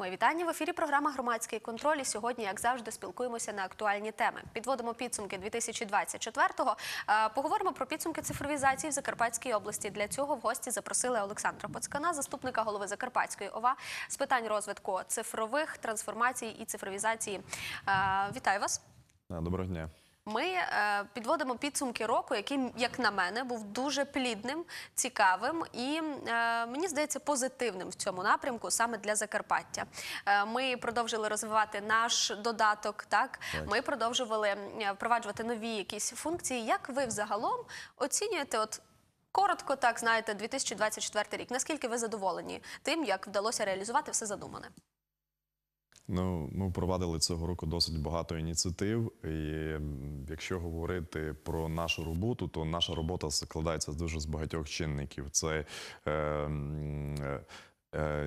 Мої вітання в ефірі. Програма Громадський контроль. І сьогодні, як завжди, спілкуємося на актуальні теми. Підводимо підсумки 2024-го. Е, Поговоримо про підсумки цифровізації в Закарпатській області. Для цього в гості запросили Олександра Поцкана, заступника голови Закарпатської ОВА з питань розвитку цифрових трансформацій і цифровізації. Е, Вітаю вас. Доброго дня. Ми е, підводимо підсумки року, який, як на мене, був дуже плідним, цікавим і е, мені здається позитивним в цьому напрямку саме для Закарпаття. Е, ми продовжили розвивати наш додаток. Так, ми продовжували впроваджувати нові якісь функції. Як ви взагалом оцінюєте? От коротко, так знаєте, 2024 рік. Наскільки ви задоволені тим, як вдалося реалізувати все задумане? Ну, ми впровадили цього року досить багато ініціатив. І якщо говорити про нашу роботу, то наша робота складається дуже з багатьох чинників. Це е, е,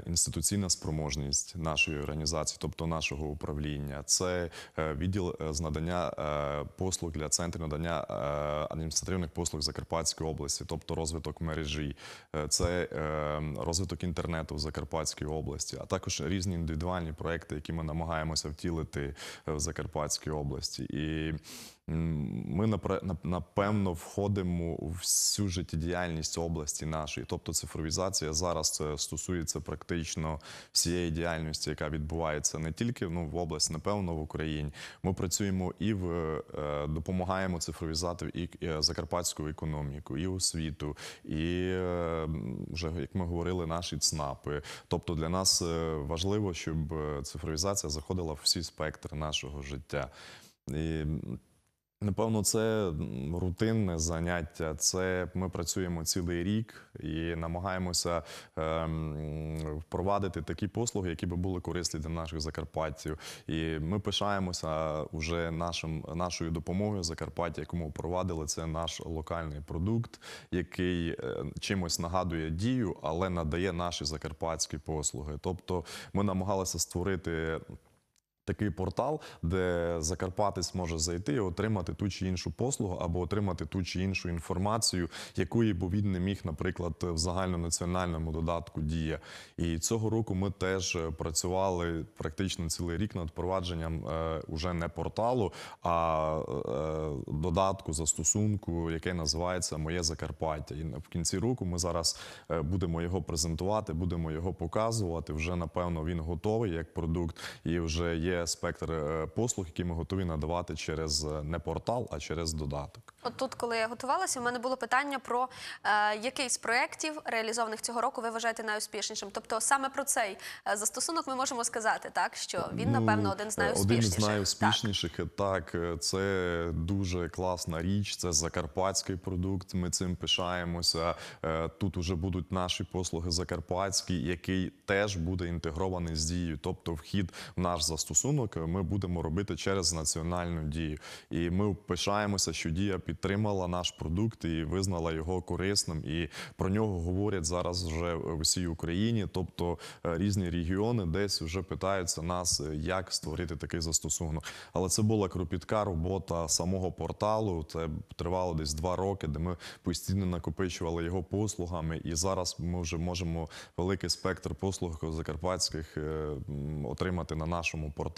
інституційна спроможність нашої організації, тобто нашого управління, це е, відділ е, з надання е, послуг для центрів надання е, адміністративних послуг Закарпатської області, тобто розвиток мережі, Е, це е, розвиток інтернету в Закарпатській області, а також різні індивідуальні проекти, які ми намагаємося втілити е, в Закарпатській області. І ми напевно входимо у всю життєдіяльність області нашої. Тобто цифровізація зараз це стосується практично всієї діяльності, яка відбувається не тільки ну, в області, напевно, в Україні. Ми працюємо і в е, допомагаємо цифровізати і е, закарпатську економіку, і освіту, і е, вже як ми говорили, наші ЦНАПи. Тобто для нас важливо, щоб цифровізація заходила в всі спектри нашого життя. І Напевно, це рутинне заняття. Це ми працюємо цілий рік і намагаємося ем, впровадити такі послуги, які би були корисні для наших закарпатців. І ми пишаємося вже нашим нашою допомогою Закарпаття, яку ми впровадили. Це наш локальний продукт, який е, чимось нагадує дію, але надає наші закарпатські послуги. Тобто, ми намагалися створити такий портал, де Закарпатець може зайти і отримати ту чи іншу послугу або отримати ту чи іншу інформацію, якої б він не міг, наприклад, в загальнонаціональному додатку Дія. І цього року ми теж е, працювали практично цілий рік над впровадженням е, уже не порталу, а е, додатку застосунку, який називається Моє Закарпаття. І в кінці року ми зараз е, будемо його презентувати, будемо його показувати. Вже напевно він готовий як продукт, і вже є спектр е, послуг, які ми готові надавати через е, не портал, а через додаток. От тут, коли я готувалася, в мене було питання про е, який з проєктів, реалізованих цього року, ви вважаєте найуспішнішим. Тобто саме про цей е, застосунок ми можемо сказати, так що він, напевно, один з Ну, найуспішніших. Один з найуспішніших. Так, е, це дуже класна річ. Це закарпатський продукт. Ми цим пишаємося. Тут уже будуть наші послуги закарпатські, який теж буде інтегрований з дією. Тобто, вхід в наш застосунок ми будемо робити через національну дію. І ми пишаємося, що дія підтримала наш продукт і визнала його корисним. І про нього говорять зараз вже в усій Україні. Тобто е, різні регіони десь вже питаються нас, е, як створити такий застосунок. Але це була кропітка робота самого порталу. Це тривало десь два роки, де ми постійно накопичували його послугами. І зараз ми вже можемо великий спектр послуг закарпатських е, отримати на нашому порталі.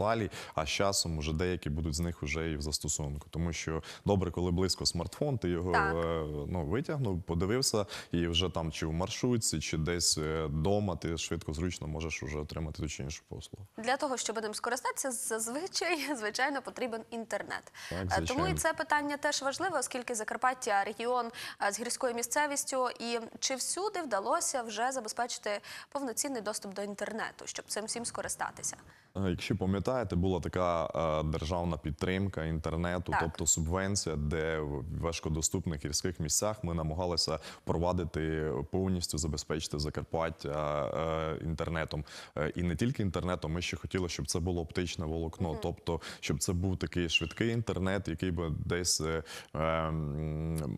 А з часом вже деякі будуть з них вже і в застосунку. Тому що добре, коли близько смартфон, ти його Так. е, ну, витягнув, подивився, і вже там чи в маршрутці, чи десь вдома, ти швидко зручно можеш вже отримати ту чи іншу послугу. Для того, щоб ним скористатися, зазвичай звичайно потрібен інтернет. Так, Е, Тому і це питання теж важливе, оскільки Закарпаття регіон е, з гірською місцевістю, і чи всюди вдалося вже забезпечити повноцінний доступ до інтернету, щоб цим всім скористатися. Е, Якщо пам'ятаєте, була така е, державна підтримка інтернету, Так. тобто субвенція, де в важкодоступних гірських місцях ми намагалися впровадити повністю забезпечити Закарпаття е, інтернетом. Е, І не тільки інтернетом, ми ще хотіли, щоб це було оптичне волокно, тобто щоб це був такий швидкий інтернет, який би десь, е, ем,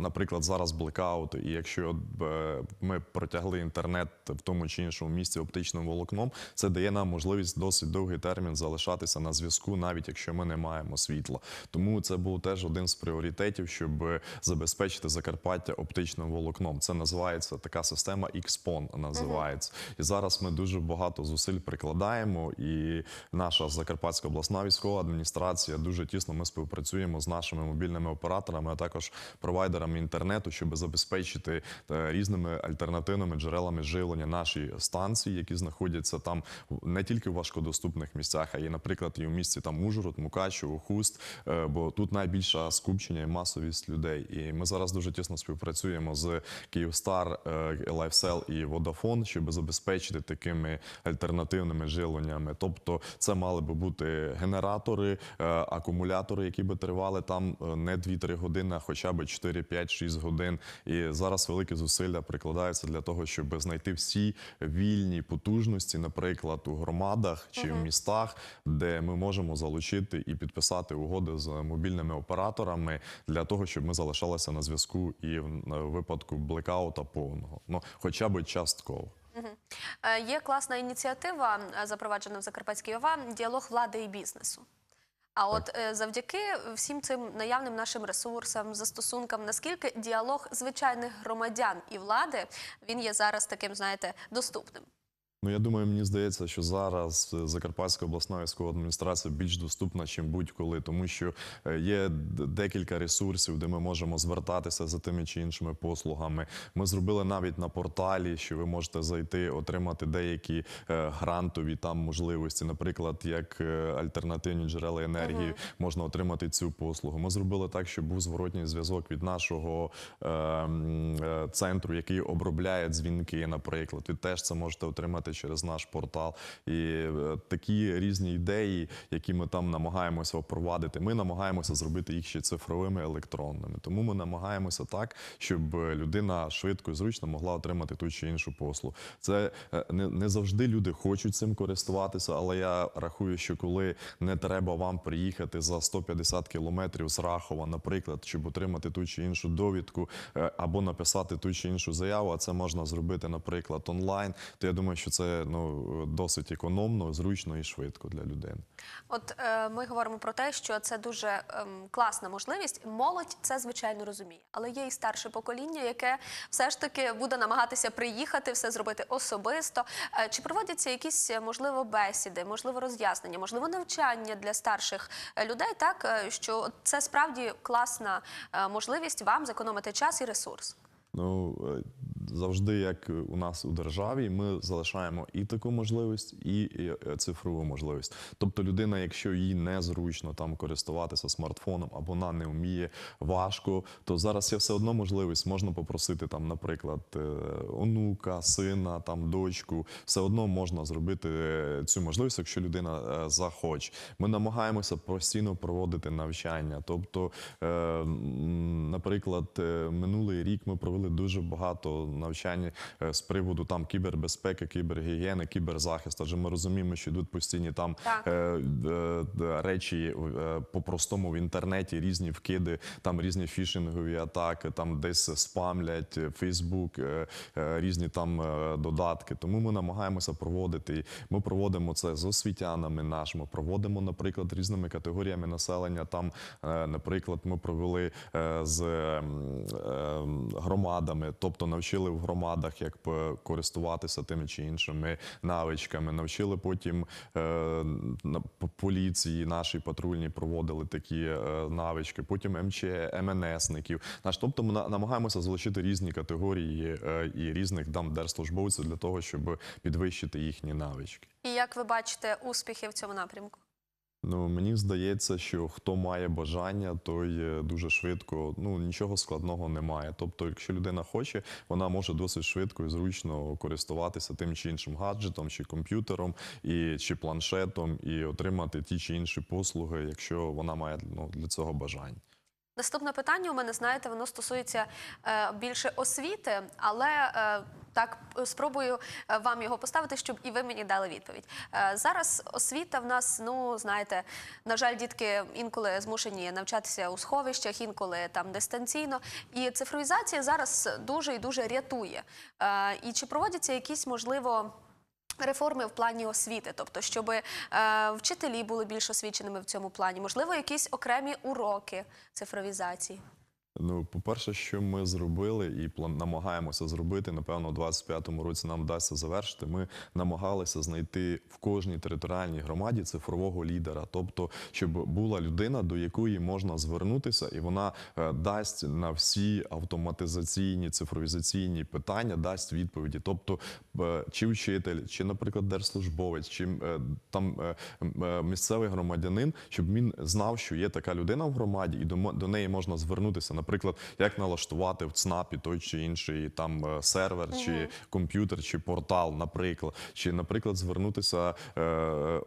наприклад, зараз блекаут, і якщо е, ми протягли інтернет в тому чи іншому місці оптичним волокном, це дає нам можливість досить довгий термін залишатися на зв'язку, навіть якщо ми не маємо світла. Тому це був теж один з пріоритетів щоб забезпечити Закарпаття оптичним волокном. Це називається така система XPON називається. І зараз ми дуже багато зусиль прикладаємо. І наша Закарпатська обласна військова адміністрація дуже тісно ми співпрацюємо з нашими мобільними операторами, а також провайдерами інтернету, щоб забезпечити е, різними альтернативними джерелами живлення наші станції, які знаходяться там не тільки в важкодоступних місцях, а й, наприклад, і в місті там Ужгород, Мукачево, Хуст, е, бо тут найбільша скупчення і масовість людей. І ми зараз дуже тісно співпрацюємо з Київстар, е, Лайфсел і Водафон, щоб забезпечити такими альтернативними живленнями. Тобто, це мали би бути генератори, е, акумулятори, які би тривали там не 2-3 години, а хоча б 4, 5, 6 годин. І зараз великі зусилля прикладаються для того, щоб знайти всі вільні потужності, наприклад, у громадах чи в містах, де ми можемо залучити і підписати угоди з мобільними операторами для того, щоб ми залишалися на зв'язку і в випадку блекаута повного, ну хоча б частково. Е, Є класна ініціатива, е, запроваджена в Закарпатській ОВА діалог влади і бізнесу. А от е, завдяки всім цим наявним нашим ресурсам, застосункам, наскільки діалог звичайних громадян і влади він є зараз таким, знаєте, доступним. Ну, я думаю, мені здається, що зараз е, Закарпатська обласна військова адміністрація більш доступна, ніж будь-коли, тому що е, є декілька ресурсів, де ми можемо звертатися за тими чи іншими послугами. Ми зробили навіть на порталі, що ви можете зайти, отримати деякі е, грантові там можливості, наприклад, як альтернативні джерела енергії, можна отримати цю послугу. Ми зробили так, щоб був зворотній зв'язок від нашого е, е, центру, який обробляє дзвінки, наприклад. Ви теж це можете отримати через наш портал. І е, такі різні ідеї, які ми там намагаємося впровадити, ми намагаємося зробити їх ще цифровими електронними. Тому ми намагаємося так, щоб людина швидко і зручно могла отримати ту чи іншу послугу. Це е, не, не завжди люди хочуть цим користуватися, але я рахую, що коли не треба вам приїхати за 150 кілометрів з Рахова, наприклад, щоб отримати ту чи іншу довідку е, або написати ту чи іншу заяву, а це можна зробити, наприклад, онлайн, то я думаю, що це ну досить економно, зручно і швидко для людини. От е, ми говоримо про те, що це дуже ем, класна можливість. Молодь це звичайно розуміє, але є і старше покоління, яке все ж таки буде намагатися приїхати, все зробити особисто. Е, чи проводяться якісь е, можливо бесіди, можливо роз'яснення, можливо навчання для старших е, людей, так е, що це справді класна е, можливість вам зекономити час і ресурс. Ну е, завжди, як у нас у державі, ми залишаємо і таку можливість, і е, цифрову можливість. Тобто, людина, якщо їй незручно там користуватися смартфоном або вона не вміє важко, то зараз є все одно можливість. Можна попросити там, наприклад, е, онука, сина, там дочку. Все одно можна зробити е, цю можливість, якщо людина захоче. Ми намагаємося постійно проводити навчання. Тобто, наприклад, минулий рік ми провели дуже багато навчань е, з приводу там кібербезпеки, кібергігієни, кіберзахисту. Адже ми розуміємо, що йдуть постійні там е, е, речі е, по-простому в інтернеті, різні вкиди, там різні фішингові атаки, там десь спамлять е, Фейсбук, е, е, різні там е, додатки. Тому ми намагаємося проводити. Ми проводимо це з освітянами нашими, проводимо, наприклад, різними категоріями населення. Там, е, наприклад, ми провели е, з ем, громадами, тобто навчили в громадах, як користуватися тими чи іншими навичками. Навчили потім е, поліції наші патрульні проводили такі е, навички. Потім МЧ, МНСників. Тобто ми на- намагаємося залучити різні категорії е, і різних там держслужбовців для того, щоб підвищити їхні навички. І як ви бачите успіхи в цьому напрямку? Ну мені здається, що хто має бажання, той е, дуже швидко. Ну нічого складного немає. Тобто, якщо людина хоче, вона може досить швидко і зручно користуватися тим чи іншим гаджетом, чи комп'ютером, і чи планшетом, і отримати ті чи інші послуги, якщо вона має ну, для цього бажання. Наступне питання у мене, знаєте, воно стосується е, більше освіти, але е, так спробую е, вам його поставити, щоб і ви мені дали відповідь. Е, зараз освіта в нас, ну знаєте, на жаль, дітки інколи змушені навчатися у сховищах, інколи там дистанційно. І цифровізація зараз дуже і дуже рятує. Е, і чи проводяться якісь можливо? Реформи в плані освіти, тобто, щоб е, вчителі були більш освіченими в цьому плані, можливо, якісь окремі уроки цифровізації. Ну, по-перше, що ми зробили і план- намагаємося зробити, напевно, у 25-му році нам вдасться завершити. Ми намагалися знайти в кожній територіальній громаді цифрового лідера, тобто, щоб була людина, до якої можна звернутися, і вона е, дасть на всі автоматизаційні цифровізаційні питання, дасть відповіді. Тобто, чи вчитель, чи, наприклад, держслужбовець, чи е, там е, місцевий громадянин, щоб він знав, що є така людина в громаді, і до неї можна звернутися. Наприклад, як налаштувати в ЦНАПі той чи інший там е, сервер, чи комп'ютер, чи портал, наприклад, чи, наприклад, звернутися е, е,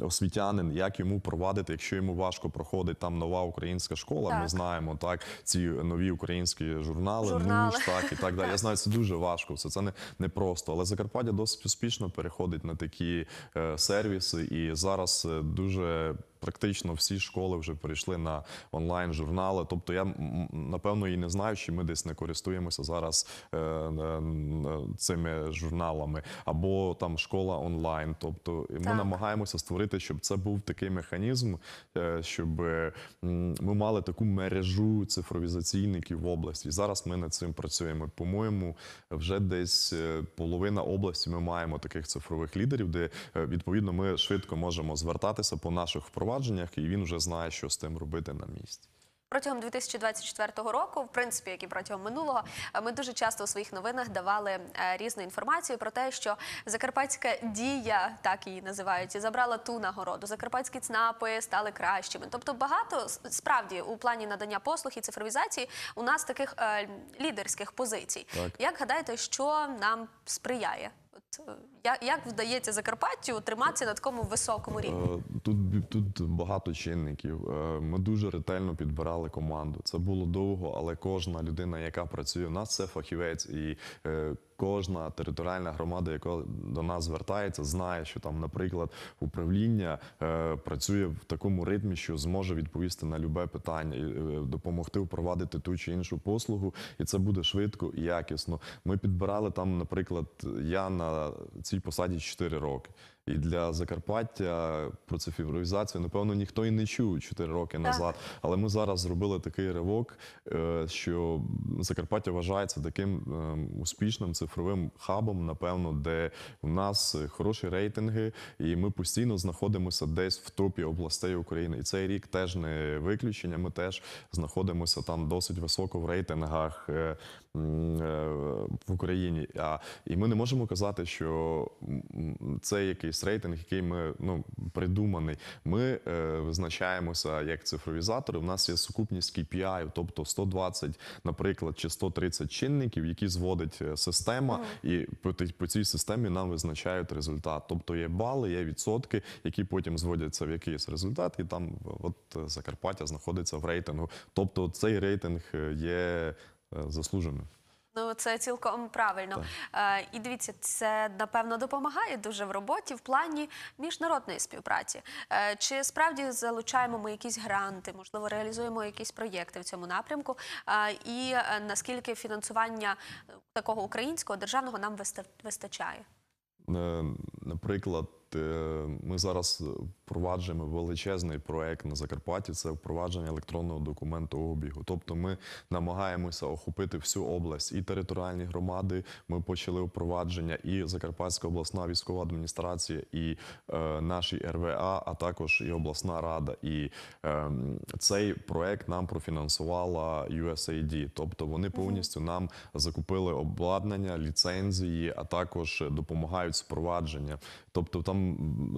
освітянин, як йому провадити, якщо йому важко проходить там нова українська школа. Ми знаємо так ці нові українські журнали, Журнали. НУШ, так і так далі. Я знаю, це дуже важко. Все це не, не просто. Але Закарпаття досить успішно переходить на такі е, сервіси, і зараз е, дуже. Практично всі школи вже перейшли на онлайн журнали. Тобто, я напевно і не знаю, чи ми десь не користуємося зараз е, цими журналами, або там школа онлайн. Тобто, ми Так. намагаємося створити, щоб це був такий механізм, е, щоб ми мали таку мережу цифровізаційників в області. Зараз ми над цим працюємо. По-моєму, вже десь е, половина області ми маємо таких цифрових лідерів, де відповідно ми швидко можемо звертатися по наших впровадженнях, і він вже знає, що з тим робити на місці. Протягом 2024 року, в принципі, як і протягом минулого, ми дуже часто у своїх новинах давали е, різну інформацію про те, що закарпатська дія, так її називають, забрала ту нагороду. Закарпатські ЦНАПи стали кращими. Тобто, багато справді у плані надання послуг і цифровізації у нас таких е, лідерських позицій. Так. Як гадаєте, що нам сприяє? От е, як, як вдається Закарпаттю триматися на такому високому рівні? Е, Тут, бі- тут багато чинників. Е, Ми дуже ретельно підбирали команду. Це було довго, але кожна людина, яка працює, у нас це фахівець, і е, кожна територіальна громада, яка до нас звертається, знає, що там, наприклад, управління е, працює в такому ритмі, що зможе відповісти на любе питання, е, допомогти впровадити ту чи іншу послугу, і це буде швидко і якісно. Ми підбирали там, наприклад, я на цій посаді 4 роки. І для Закарпаття про цифровізацію, напевно, ніхто і не чув 4 роки назад. Але ми зараз зробили такий ривок, е, що Закарпаття вважається таким е, успішним цифровим хабом, напевно, де у нас е, хороші рейтинги, і ми постійно знаходимося десь в топі областей України. І цей рік теж не виключення. Ми теж знаходимося там досить високо в рейтингах. Е, В Україні, а і ми не можемо казати, що це якийсь рейтинг, який ми ну придуманий. Ми е, визначаємося як цифровізатори. У нас є сукупність KPI, тобто 120, наприклад, чи 130 чинників, які зводить е, система, і по, по цій системі нам визначають результат. Тобто є бали, є відсотки, які потім зводяться в якийсь результат, і там от Закарпаття знаходиться в рейтингу. Тобто цей рейтинг е, є заслуженим. Ну, це цілком правильно. Е, і дивіться, це напевно допомагає дуже в роботі в плані міжнародної співпраці. Е, чи справді залучаємо ми якісь гранти, можливо, реалізуємо якісь проєкти в цьому напрямку? Е, і е, наскільки фінансування е, такого українського державного нам виста- вистачає? Е, Наприклад, е, ми зараз впроваджуємо величезний проект на Закарпатті. Це впровадження електронного документообігу. Тобто, ми намагаємося охопити всю область і територіальні громади. Ми почали впровадження і Закарпатська обласна військова адміністрація, і е, наші РВА, а також і обласна рада. І е, цей проект нам профінансувала USAID. Тобто вони повністю нам закупили обладнання, ліцензії, а також допомагають з впровадження. Тобто там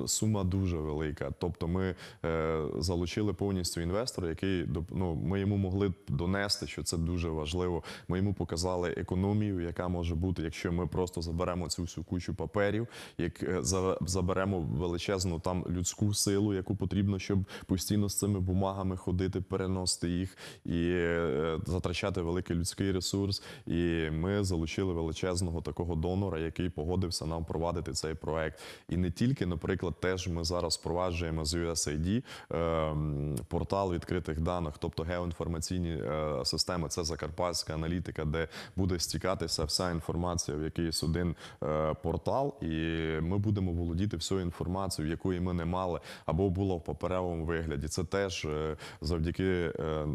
сума дуже велика. Тобто ми е, залучили повністю інвестора, який ну, ми йому могли донести, що це дуже важливо. Ми йому показали економію, яка може бути, якщо ми просто заберемо цю всю кучу паперів, як е, заберемо величезну там людську силу, яку потрібно, щоб постійно з цими бумагами ходити, переносити їх і е, затрачати великий людський ресурс. І ми залучили величезного такого донора, який погодився нам провадити цей проект. І не тільки тільки, наприклад, теж ми зараз впроваджуємо з USAID е, портал відкритих даних, тобто геоінформаційні е, системи. Це закарпатська аналітика, де буде стікатися вся інформація в якийсь один е, портал, і ми будемо володіти всю інформацією, якої ми не мали або було в паперовому вигляді. Це теж е, завдяки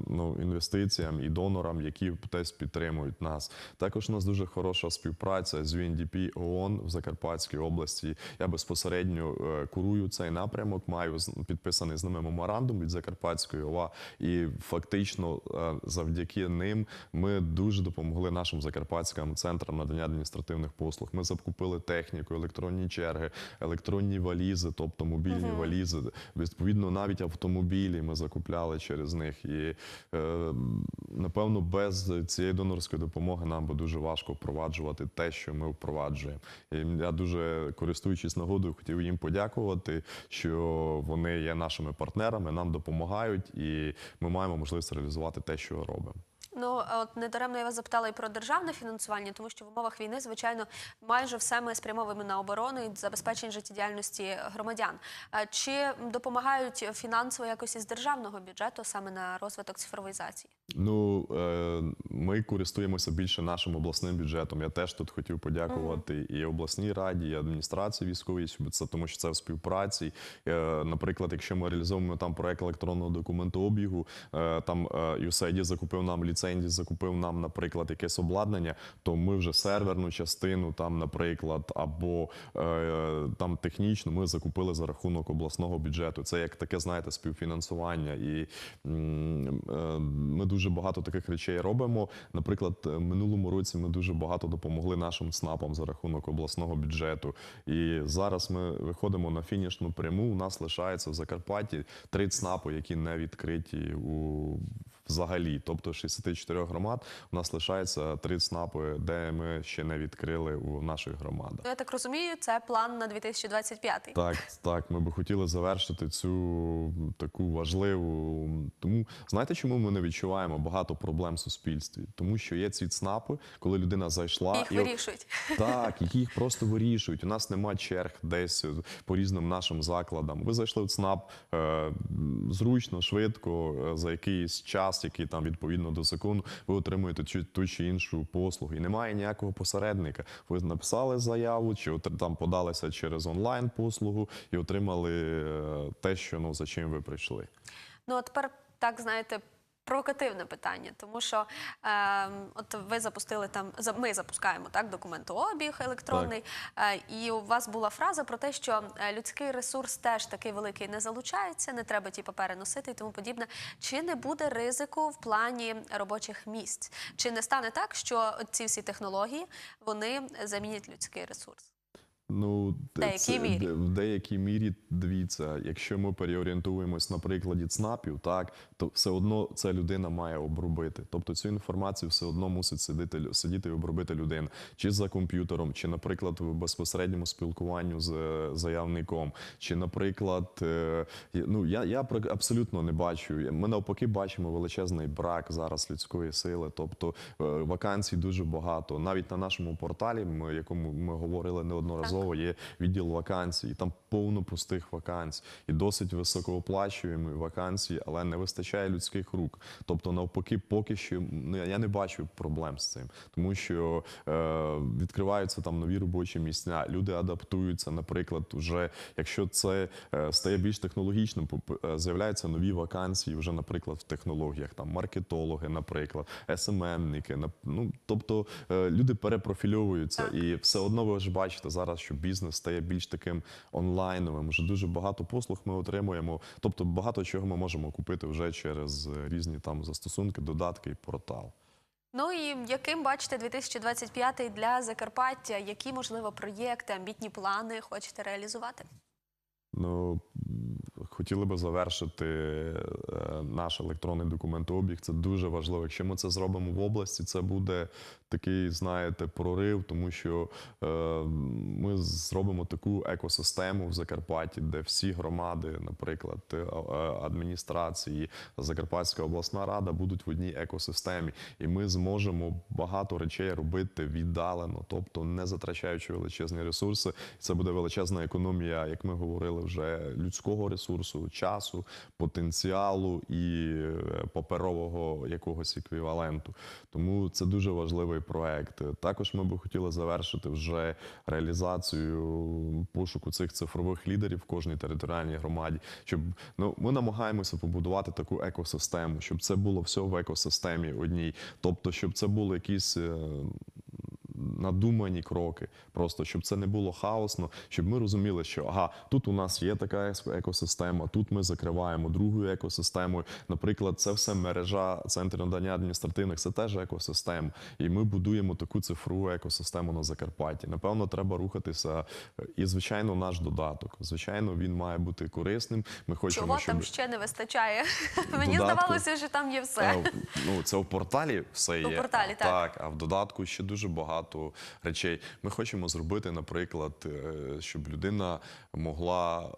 ну, інвестиціям і донорам, які теж підтримують нас. Також у нас дуже хороша співпраця з UNDP ООН в Закарпатській області. Я безпосередньо е, курую цей напрямок, маю підписаний з ними меморандум від Закарпатської ОВА, і фактично е, завдяки ним ми дуже допомогли нашим закарпатським центрам надання адміністративних послуг. Ми закупили техніку, електронні черги, електронні валізи, тобто мобільні валізи. Відповідно, навіть автомобілі ми закупляли через них. І е, напевно, без цієї донорської допомоги нам би дуже важко впроваджувати те, що ми впроваджуємо. І я дуже користуючись нагодою, хотів їм подякувати, що вони є нашими партнерами, нам допомагають, і ми маємо можливість реалізувати те, що робимо. Ну от недаремно я вас запитала і про державне фінансування, тому що в умовах війни, звичайно, майже все ми спрямовуємо на оборону і забезпечення життєдіяльності громадян. Чи допомагають фінансово якось із державного бюджету саме на розвиток цифровізації? Ну е, ми користуємося більше нашим обласним бюджетом. Я теж тут хотів подякувати і обласній раді, і адміністрації військової, щоб це тому, що це в співпраці. Е, Наприклад, якщо ми реалізовуємо там проект електронного документообігу, е, там USAID закупив нам ліцензії, закупив нам, наприклад, якесь обладнання, то ми вже серверну частину, там, наприклад, або е, там технічну, ми закупили за рахунок обласного бюджету. Це як таке, знаєте, співфінансування. І е, ми дуже багато таких речей робимо. Наприклад, е, минулому році ми дуже багато допомогли нашим СНАПам за рахунок обласного бюджету. І зараз ми виходимо на фінішну пряму. У нас лишається в Закарпатті три ЦНАПи, які не відкриті у взагалі. Тобто 64 громад у нас лишається три ЦНАПи, де ми ще не відкрили у наших громадах. Я так розумію, це план на 2025. Так, так, ми би хотіли завершити цю таку важливу. Тому знаєте, чому ми не відчуваємо багато проблем в суспільстві? Тому що є ці ЦНАПи, коли людина зайшла Їх і вирішують. так, які їх просто вирішують. У нас нема черг десь по різним нашим закладам. Ви зайшли в ЦНАП е, зручно, швидко, е, за якийсь час, який там відповідно до закону, ви отримуєте ту, чи іншу послугу. І немає ніякого посередника. Ви написали заяву, чи там подалися через онлайн послугу і отримали е, те, що ну за чим ви прийшли. Ну, а тепер так знаєте. Провокативне питання, тому що е, от ви запустили там, ми запускаємо так документообіг електронний, е, і у вас була фраза про те, що е, людський ресурс теж такий великий не залучається, не треба ті папери носити і тому подібне. Чи не буде ризику в плані робочих місць? Чи не стане так, що ці всі технології вони замінять людський ресурс? Ну, деякій мірі. в деякій мірі дивіться, якщо ми переорієнтуємось на прикладі ЦНАПів, так то все одно ця людина має обробити. Тобто цю інформацію все одно мусить сидіти сидіти і обробити людина, чи за комп'ютером, чи, наприклад, в безпосередньому спілкуванню з е, заявником, чи, наприклад, е, ну я, я абсолютно не бачу. Ми навпаки бачимо величезний брак зараз людської сили. Тобто е, вакансій дуже багато. Навіть на нашому порталі, ми, якому ми говорили неодноразово, є відділ вакансій, і там повно пустих вакансій, і досить високооплачуємі вакансії, але не вистачає людських рук. Тобто, навпаки, поки що ну, я не бачу проблем з цим, тому що е, відкриваються там нові робочі місця, люди адаптуються. Наприклад, вже якщо це е, стає більш технологічним, е, з'являються нові вакансії, вже, наприклад, в технологіях, там маркетологи, наприклад, СММники. Ну тобто е, люди перепрофільовуються, і все одно ви ж бачите зараз, що бізнес стає більш таким онлайновим. Вже дуже багато послуг ми отримуємо. Тобто багато чого ми можемо купити вже через е, різні там застосунки, додатки і портал. Ну і яким бачите 2025 для Закарпаття? Які можливо проєкти, амбітні плани хочете реалізувати? Ну хотіли би завершити е, наш електронний документообіг. Це дуже важливо. Якщо ми це зробимо в області, це буде такий, знаєте, прорив, тому що е, ми зробимо таку екосистему в Закарпатті, де всі громади, наприклад, е, адміністрації, Закарпатська обласна рада будуть в одній екосистемі, і ми зможемо багато речей робити віддалено, тобто не затрачаючи величезні ресурси. Це буде величезна економія, як ми говорили, вже людського ресурсу, часу, потенціалу і е, паперового якогось еквіваленту. Тому це дуже важливий проект. Також ми би хотіли завершити вже реалізацію пошуку цих цифрових лідерів в кожній територіальній громаді. Щоб ну ми намагаємося побудувати таку екосистему, щоб це було все в екосистемі одній. Тобто, щоб це були якісь. Надумані кроки, просто щоб це не було хаосно, щоб ми розуміли, що ага, тут у нас є така екосистема, тут ми закриваємо другою екосистемою. Наприклад, це все мережа центрів надання адміністративних, це теж екосистема. І ми будуємо таку цифрову екосистему на Закарпатті. Напевно, треба рухатися. е, І звичайно, наш додаток. Звичайно, він має бути корисним. Ми хочемо, Чого щоб там ще не вистачає? Мені здавалося, що там є все. Е, Ну, це у порталі все У є. порталі, так. а в додатку ще дуже багато речей. Ми хочемо зробити, наприклад, е, щоб людина могла.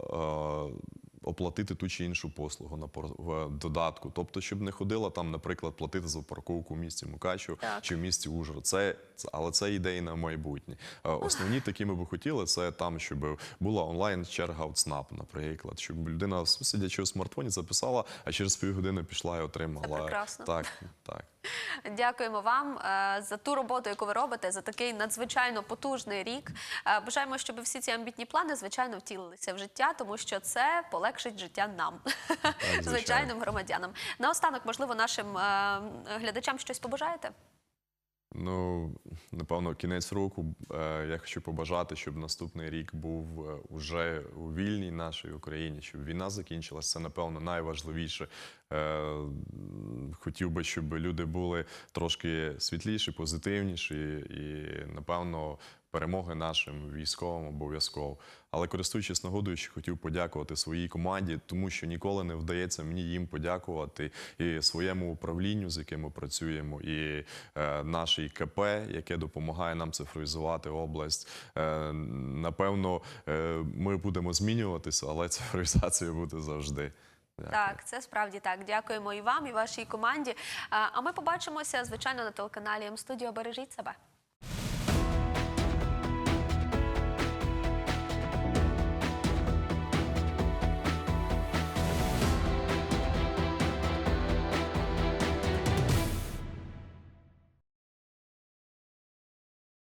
е, Оплатити ту чи іншу послугу на в додатку, тобто, щоб не ходила там, наприклад, платити за парковку в місті Мукачево чи в місті Ужгород. Це але це ідеї на майбутнє. Е, Основні такі ми би хотіли, це там, щоб була онлайн черга в ЦНАП, наприклад, щоб людина сидячи у смартфоні записала, а через півгодини пішла і отримала. Це прекрасно. Так, так. Дякуємо вам е, за ту роботу, яку ви робите, за такий надзвичайно потужний рік. Е, Бажаємо, щоб всі ці амбітні плани звичайно втілилися в життя, тому що це полегшить життя нам, звичайним громадянам. Наостанок, можливо, нашим глядачам щось побажаєте? Ну, напевно, кінець року е, я хочу побажати, щоб наступний рік був е, уже у вільній нашій Україні, щоб війна закінчилася. Це, напевно, найважливіше. Е, хотів би, щоб люди були трошки світліші, позитивніші, і, напевно, перемоги нашим військовим обов'язково. Але користуючись нагодою, ще хотів подякувати своїй команді, тому що ніколи не вдається мені їм подякувати і своєму управлінню, з яким ми працюємо, і е, нашій КП, яке допомагає нам цифровізувати область. Е, напевно, е, ми будемо змінюватися, але цифровізація буде завжди. Так, це справді так. Дякуємо і вам, і вашій команді. Е, А ми побачимося, звичайно, на телеканалі М-студіо. Бережіть себе.